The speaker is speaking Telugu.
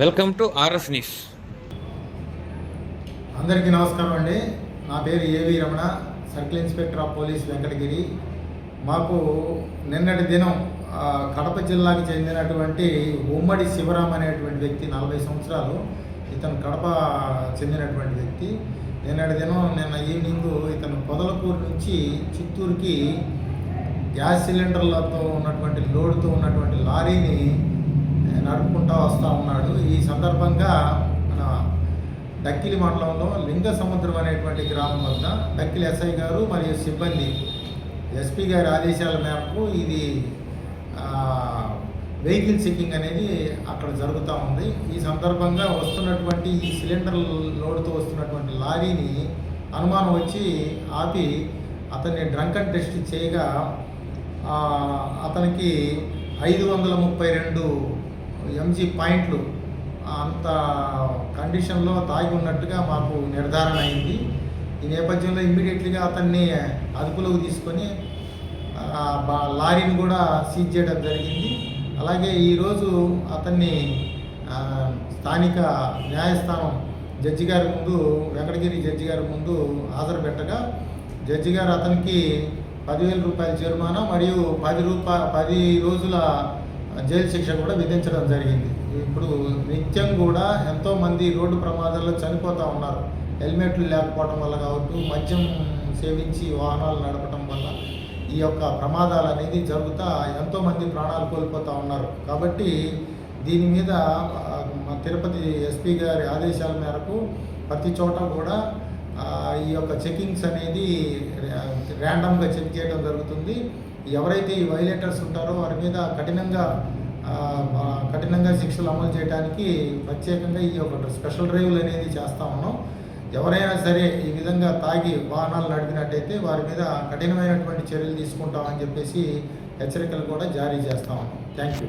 Welcome to RS news. అందరికీ నమస్కారం అండి. నా పేరు A V Ramana circle inspector of police Venkatagiri. మాకు నిన్నటి దినం కడప జిల్లాకి చెందినటువంటి ఉమ్మడి శివరాం అనేటువంటి వ్యక్తి నలభై సంవత్సరాలు ఇతను కడప చెందినటువంటి వ్యక్తి. నిన్నటి దినం నిన్న ఈవినింగ్ ఇతను పొదలకూరు నుంచి చిత్తూరుకి గ్యాస్ సిలిండర్లతో ఉన్నటువంటి లోడుతో ఉన్నటువంటి లారీని నడుపుకుంటా వస్తూ ఉన్నాడు. సందర్భంగా మన డక్కిలి మండలంలో లింగ సముద్రం అనేటువంటి గ్రామం వద్ద డక్కిలి ఎస్ఐ గారు మరియు సిబ్బంది ఎస్పీ గారి ఆదేశాల మేరకు ఇది వెహికల్ చెకింగ్ అనేది అక్కడ జరుగుతూ ఉంది. ఈ సందర్భంగా వస్తున్నటువంటి ఈ సిలిండర్ లోడ్తో వస్తున్నటువంటి లారీని అనుమానం వచ్చి ఆపి అతన్ని డ్రంకన్ టెస్ట్ చేయగా అతనికి ఐదు వందల ముప్పై రెండు ఎంజీ పాయింట్లు అంత కండిషన్లో తాగి ఉన్నట్టుగా మాకు నిర్ధారణ అయింది. ఈ నేపథ్యంలో ఇమ్మీడియట్లీగా అతన్ని అదుపులోకి తీసుకొని బా- లారీని కూడా సీజ్ చేయడం జరిగింది. అలాగే ఈరోజు అతన్ని స్థానిక న్యాయస్థానం జడ్జి గారి ముందు వెంకటగిరి జడ్జి గారి ముందు హాజరు పెట్టగా జడ్జి గారు అతనికి పదివేల రూపాయల జరిమానా మరియు పది రూపా పది రోజుల జైలు శిక్ష కూడా విధించడం జరిగింది. ఇప్పుడు నిత్యం కూడా ఎంతోమంది రోడ్డు ప్రమాదాల్లో చనిపోతూ ఉన్నారు. హెల్మెట్లు లేకపోవడం వల్ల కావచ్చు మద్యం సేవించి వాహనాలు నడపడం వల్ల ఈ యొక్క ప్రమాదాలు అనేది జరుగుతూ ఎంతోమంది ప్రాణాలు కోల్పోతూ ఉన్నారు. కాబట్టి దీని మీద తిరుపతి ఎస్పీ గారి ఆదేశాల మేరకు ప్రతి చోట కూడా ఈ యొక్క చెకింగ్స్ అనేది ర్యాండమ్గా చెక్ చేయడం జరుగుతుంది. ఎవరైతే ఈ వైలేటర్స్ ఉంటారో వారి మీద కఠినంగా కఠినంగా శిక్షలు అమలు చేయడానికి ప్రత్యేకంగా ఈ యొక్క స్పెషల్ డ్రైవ్లు అనేది చేస్తూ ఉన్నాం. ఎవరైనా సరే ఈ విధంగా తాగి వాహనాలు నడిపినట్టయితే వారి మీద కఠినమైనటువంటి చర్యలు తీసుకుంటామని చెప్పేసి హెచ్చరికలు కూడా జారీ చేస్తా ఉన్నాం. Thank you